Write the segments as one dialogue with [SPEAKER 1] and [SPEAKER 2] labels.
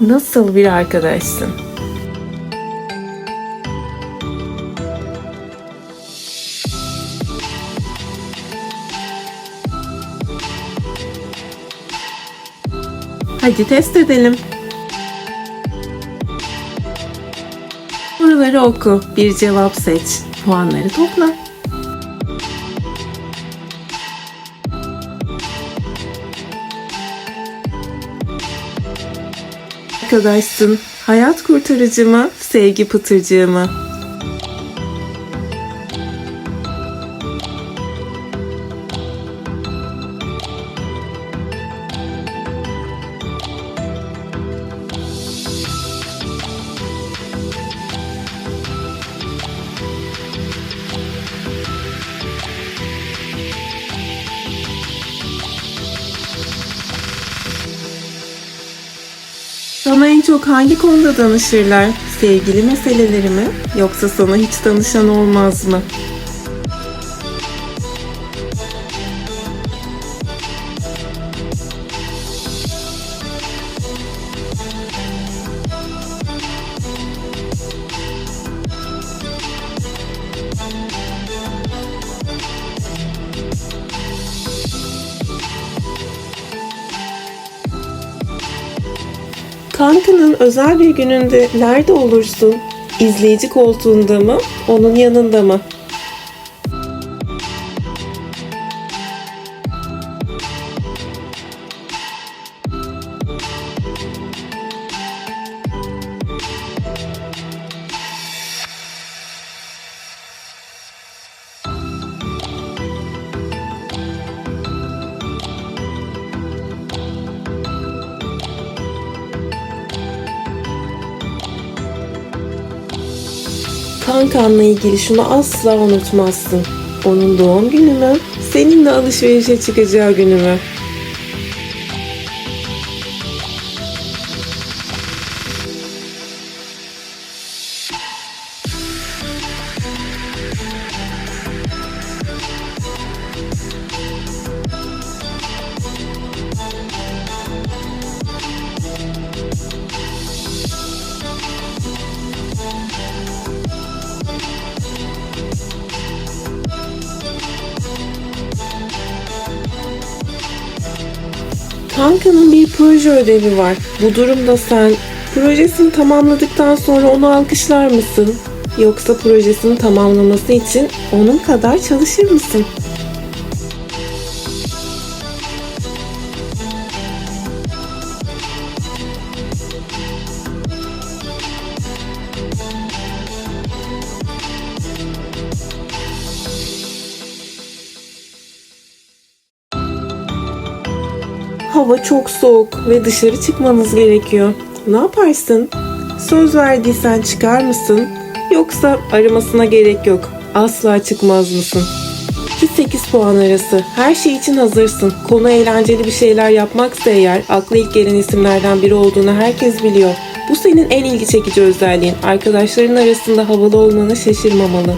[SPEAKER 1] Nasıl bir arkadaşsın? Hadi test edelim. Soruları oku, bir cevap seç, puanları topla. Arkadaşsın, hayat kurtarıcı mı, sevgi pıtırcığı Sana en çok hangi konuda danışırlar? Sevgili meseleleri mi? Yoksa sana hiç danışan olmaz mı? Kankının özel bir gününde nerede olursun? İzleyici koltuğunda mı? Onun yanında mı? Kankanla ilgili şunu asla unutmazsın. Onun doğum günü mü? Seninle alışverişe çıkacağı günü mü? Kankanın bir proje ödevi var. Bu durumda sen projesini tamamladıktan sonra onu alkışlar mısın? Yoksa projesini tamamlaması için onun kadar çalışır mısın? Hava çok soğuk ve dışarı çıkmanız gerekiyor. Ne yaparsın? Söz verdiysen çıkar mısın? Yoksa aramasına gerek yok. Asla çıkmaz mısın? 2-8 puan arası. Her şey için hazırsın. Konu eğlenceli bir şeyler yapmaksa eğer akla ilk gelen isimlerden biri olduğunu herkes biliyor. Bu senin en ilgi çekici özelliğin. Arkadaşların arasında havalı olmanı şaşırmamalı.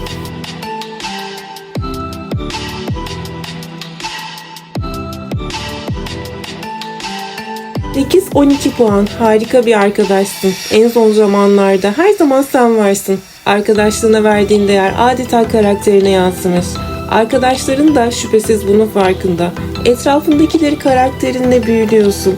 [SPEAKER 1] 8-12 puan. Harika bir arkadaşsın. En son zamanlarda her zaman sen varsın. Arkadaşlığına verdiğin değer adeta karakterine yansımış. Arkadaşların da şüphesiz bunun farkında. Etrafındakileri karakterinle büyülüyorsun.